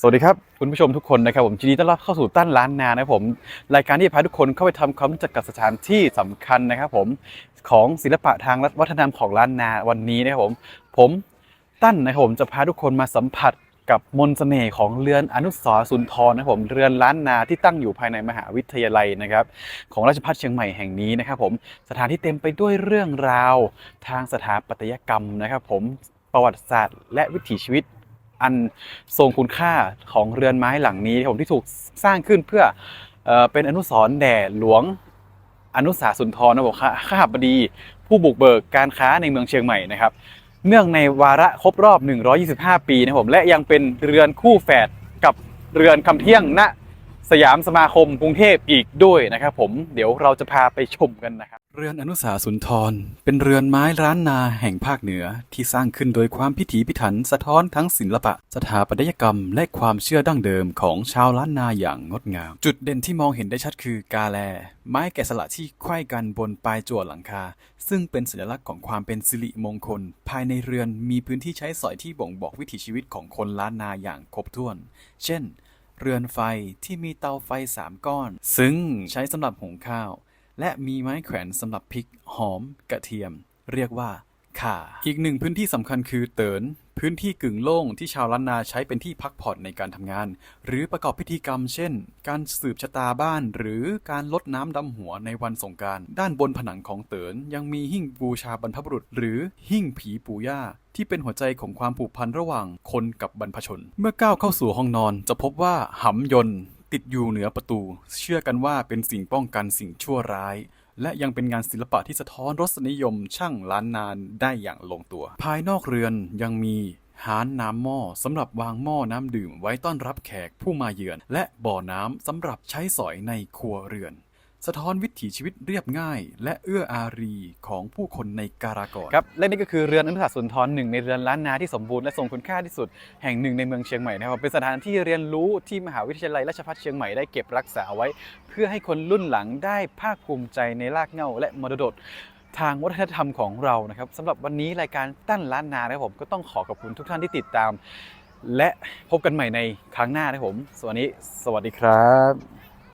สวัสดีครับคุณผู้ชมทุกคนนะครับผมยินดีต้อนรับเข้าสู่ตั้นล้านนานะครับผมรายการที่จะพาทุกคนเข้าไปทำความรู้จักกับสถานที่สำคัญนะครับผมของศิลปะทางวัฒนธรรมของล้านนาวันนี้นะครับผมผมตั้นนะครับผมจะพาทุกคนมาสัมผัสกับมนต์เสน่ห์ของเรือนอนุสรสุนทรนะครับผมเรือนล้านนาที่ตั้งอยู่ภายในมหาวิทยาลัยนะครับของราชภัฏเชียงใหม่แห่งนี้นะครับผมสถานที่เต็มไปด้วยเรื่องราว ทางสถาปัตยกรรมนะครับผมประวัติศาสตร์และวิถีชีวิต อันทรงคุณค่าของเรือนไม้หลังนี้ผมที่ถูกสร้างขึ้นเพื่อเป็นอนุสรณ์แด่หลวงอนุสาสุนทรนะบอกข้าบดี ผู้บุกเบิกการค้าในเมืองเชียงใหม่นะครับ เนื่องในวาระครบรอบ 125 ปีนะผมและยังเป็นเรือนคู่แฝดกับเรือนคำเที่ยงณสยามสมาคมกรุงเทพอีกด้วยนะครับผมเดี๋ยวเราจะพาไปชมกันนะครับ เรือนอนุสาสุนทร เป็นเรือนไม้ร้านนาแห่งภาคเหนือที่สร้างขึ้นโดยความพิถีพิถันสะท้อนทั้งศิลปะ สถาปัตยกรรม และความเชื่อดั้งเดิมของชาวล้านนาอย่างงดงาม จุดเด่นที่มองเห็นได้ชัดคือกาแล ไม้แกะสลักที่ไขว้กันบนปลายจั่วหลังคา ซึ่งเป็นสัญลักษณ์ของความเป็นสิริมงคล ภายในเรือนมีพื้นที่ใช้สอยที่บ่งบอกวิถีชีวิตของคนล้านนาอย่างครบถ้วน เช่น เรือนไฟที่มีเตาไฟสามก้อน ซึ่งใช้สำหรับหุงข้าว และมีไม้แขวนสำหรับพริกหอม กระเทียม เรียกว่าข่า อีกหนึ่งพื้นที่สำคัญคือเตินพื้นที่กึ่งโล่งที่ชาวล้านนาใช้เป็นที่พักผ่อนในการทำงาน หรือประกอบพิธีกรรม เช่น การสืบชะตาบ้าน หรือการลดน้ำดำหัวในวันสงการ ด้านบนผนังของเตินยังมีหิ้งบูชาบรรพบุรุษ หรือหิ้งผีปู่ย่าที่เป็นหัวใจของความผูกพันระหว่างคนกับบรรพชน เมื่อก้าวเข้าสู่ห้องนอนจะพบว่าหำยนต์ ติดอยู่เหนือประตู เชื่อกันว่าเป็นสิ่งป้องกันสิ่งชั่วร้าย และยังเป็นงานศิลปะที่สะท้อนรสนิยมช่างล้านนานได้อย่างลงตัว ภายนอกเรือนยังมีหานน้ำหม้อสำหรับวางหม้อน้ำดื่มไว้ต้อนรับแขกผู้มาเยือน และบ่อน้ำสำหรับใช้สอยในครัวเรือน สะท้อนวิถีชีวิตเรียบง่าย และเอื้ออารีของผู้คนในการากรครับและนี่ก็คือเรือนอนุสาสุนทรหนึ่งในเรือนล้านนาที่สมบูรณ์และทรงคุณค่าที่สุดแห่งหนึ่งในเมืองเชียงใหม่นะครับเป็นสถานที่เรียนรู้ที่มหาวิทยาลัยราชภัฏเชียงใหม่ได้เก็บรักษาไว้ เพื่อให้คนรุ่นหลังได้ภาคภูมิใจในรากเหง้าและมรดกทางวัฒนธรรมของเรานะครับสำหรับวันนี้รายการตั้นล้านนานะครับผมก็ต้องขอขอบคุณทุกท่านที่ติดตาม และพบกันใหม่ในครั้งหน้านะครับผมสวัสดีสวัสดีครับ